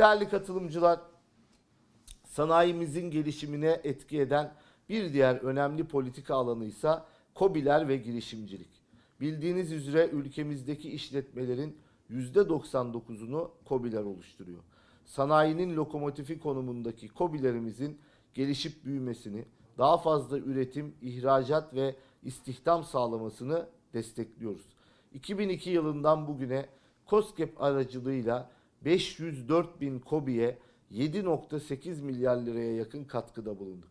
Değerli katılımcılar, sanayimizin gelişimine etki eden bir diğer önemli politika alanı ise KOBİ'ler ve girişimcilik. Bildiğiniz üzere ülkemizdeki işletmelerin %99'unu KOBİ'ler oluşturuyor. Sanayinin lokomotifi konumundaki KOBİ'lerimizin gelişip büyümesini, daha fazla üretim, ihracat ve istihdam sağlamasını destekliyoruz. 2002 yılından bugüne COSGAP aracılığıyla 504 bin KOBİ'ye 7.8 milyar liraya yakın katkıda bulunduk.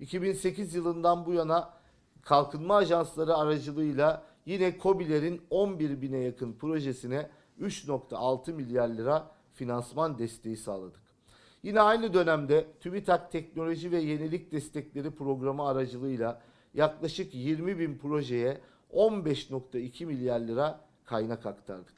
2008 yılından bu yana kalkınma ajansları aracılığıyla yine KOBİ'lerin 11 bine yakın projesine 3.6 milyar lira finansman desteği sağladık. Yine aynı dönemde TÜBİTAK Teknoloji ve Yenilik Destekleri Programı aracılığıyla yaklaşık 20 bin projeye 15.2 milyar lira kaynak aktardık.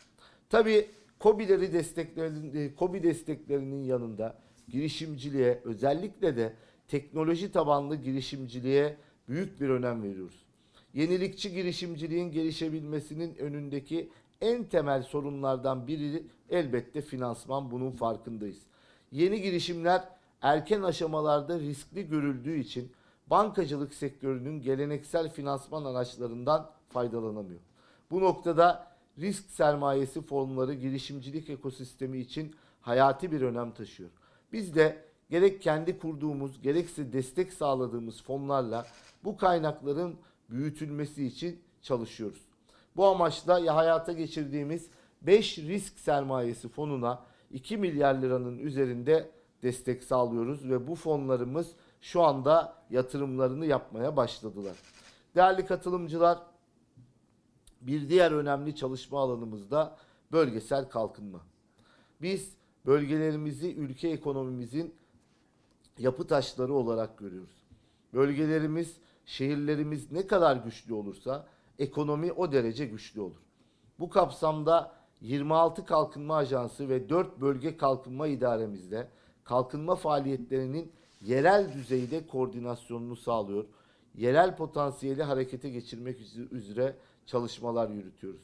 Tabii KOBİ'leri desteklerinin, KOBİ desteklerinin yanında girişimciliğe özellikle de teknoloji tabanlı girişimciliğe büyük bir önem veriyoruz. Yenilikçi girişimciliğin gelişebilmesinin önündeki en temel sorunlardan biri elbette finansman bunun farkındayız. Yeni girişimler erken aşamalarda riskli görüldüğü için bankacılık sektörünün geleneksel finansman araçlarından faydalanamıyor. Bu noktada risk sermayesi fonları girişimcilik ekosistemi için hayati bir önem taşıyor. Biz de gerek kendi kurduğumuz gerekse destek sağladığımız fonlarla bu kaynakların büyütülmesi için çalışıyoruz. Bu amaçla ya hayata geçirdiğimiz 5 risk sermayesi fonuna 2 milyar liranın üzerinde destek sağlıyoruz ve bu fonlarımız şu anda yatırımlarını yapmaya başladılar. Değerli katılımcılar, bir diğer önemli çalışma alanımız da bölgesel kalkınma. Biz bölgelerimizi ülke ekonomimizin yapı taşları olarak görüyoruz. Bölgelerimiz, şehirlerimiz ne kadar güçlü olursa ekonomi o derece güçlü olur. Bu kapsamda 26 Kalkınma Ajansı ve 4 Bölge Kalkınma İdaremizde kalkınma faaliyetlerinin yerel düzeyde koordinasyonunu sağlıyor. Yerel potansiyeli harekete geçirmek üzere çalışmalar yürütüyoruz.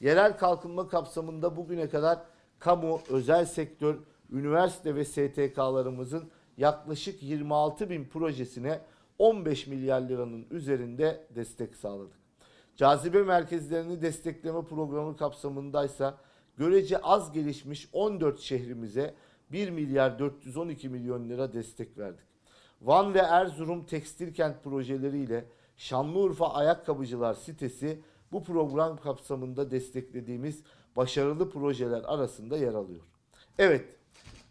Yerel kalkınma kapsamında bugüne kadar kamu, özel sektör, üniversite ve STK'larımızın yaklaşık 26 bin projesine 15 milyar liranın üzerinde destek sağladık. Cazibe merkezlerini destekleme programı kapsamındaysa görece az gelişmiş 14 şehrimize 1 milyar 412 milyon lira destek verdik. Van ve Erzurum tekstil kent projeleriyle Şanlıurfa Ayakkabıcılar sitesi bu program kapsamında desteklediğimiz başarılı projeler arasında yer alıyor. Evet,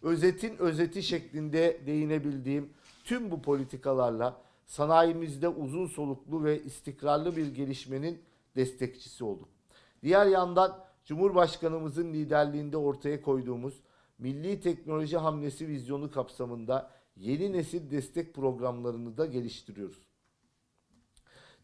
özetin özeti şeklinde değinebildiğim tüm bu politikalarla sanayimizde uzun soluklu ve istikrarlı bir gelişmenin destekçisi olduk. Diğer yandan Cumhurbaşkanımızın liderliğinde ortaya koyduğumuz Milli Teknoloji Hamlesi vizyonu kapsamında yeni nesil destek programlarını da geliştiriyoruz.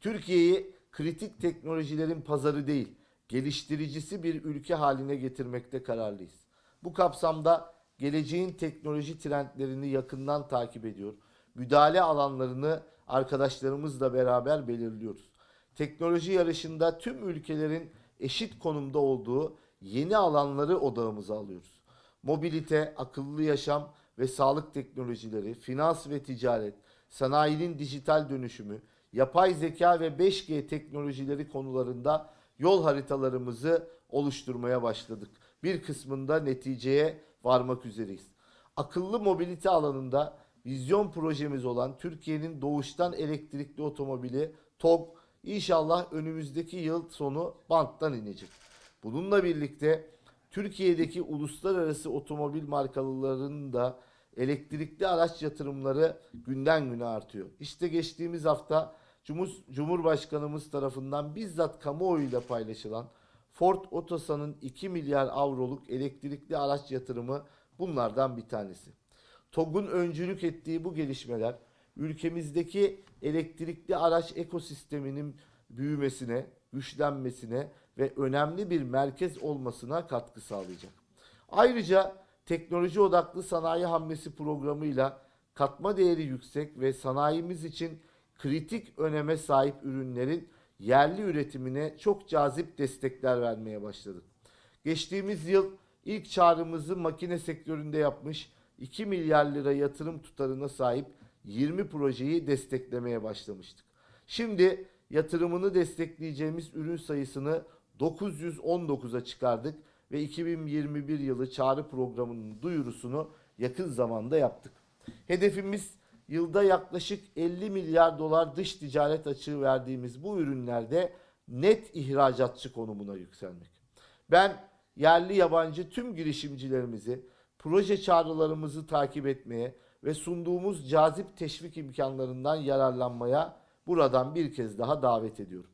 Türkiye'yi kritik teknolojilerin pazarı değil, geliştiricisi bir ülke haline getirmekte kararlıyız. Bu kapsamda geleceğin teknoloji trendlerini yakından takip ediyor. Müdahale alanlarını arkadaşlarımızla beraber belirliyoruz. Teknoloji yarışında tüm ülkelerin eşit konumda olduğu yeni alanları odağımıza alıyoruz. Mobilite, akıllı yaşam ve sağlık teknolojileri, finans ve ticaret, sanayinin dijital dönüşümü, yapay zeka ve 5G teknolojileri konularında yol haritalarımızı oluşturmaya başladık. Bir kısmında neticeye varmak üzereyiz. Akıllı mobilite alanında vizyon projemiz olan Türkiye'nin doğuştan elektrikli otomobili TOG inşallah önümüzdeki yıl sonu banttan inecek. Bununla birlikte Türkiye'deki uluslararası otomobil markalarının da elektrikli araç yatırımları günden güne artıyor. İşte geçtiğimiz hafta Cumhur- Cumhurbaşkanımız tarafından bizzat kamuoyuyla paylaşılan Ford Otosan'ın 2 milyar avroluk elektrikli araç yatırımı bunlardan bir tanesi. TOG'un öncülük ettiği bu gelişmeler ülkemizdeki elektrikli araç ekosisteminin büyümesine, güçlenmesine ve önemli bir merkez olmasına katkı sağlayacak. Ayrıca teknoloji odaklı sanayi hamlesi programıyla katma değeri yüksek ve sanayimiz için kritik öneme sahip ürünlerin yerli üretimine çok cazip destekler vermeye başladık. Geçtiğimiz yıl İlk çağrımızı makine sektöründe yapmış 2 milyar lira yatırım tutarına sahip 20 projeyi desteklemeye başlamıştık. Şimdi yatırımını destekleyeceğimiz ürün sayısını 919'a çıkardık ve 2021 yılı çağrı programının duyurusunu yakın zamanda yaptık. Hedefimiz yılda yaklaşık 50 milyar dolar dış ticaret açığı verdiğimiz bu ürünlerde net ihracatçı konumuna yükselmek. Ben yerli yabancı tüm girişimcilerimizi proje çağrılarımızı takip etmeye ve sunduğumuz cazip teşvik imkanlarından yararlanmaya buradan bir kez daha davet ediyorum.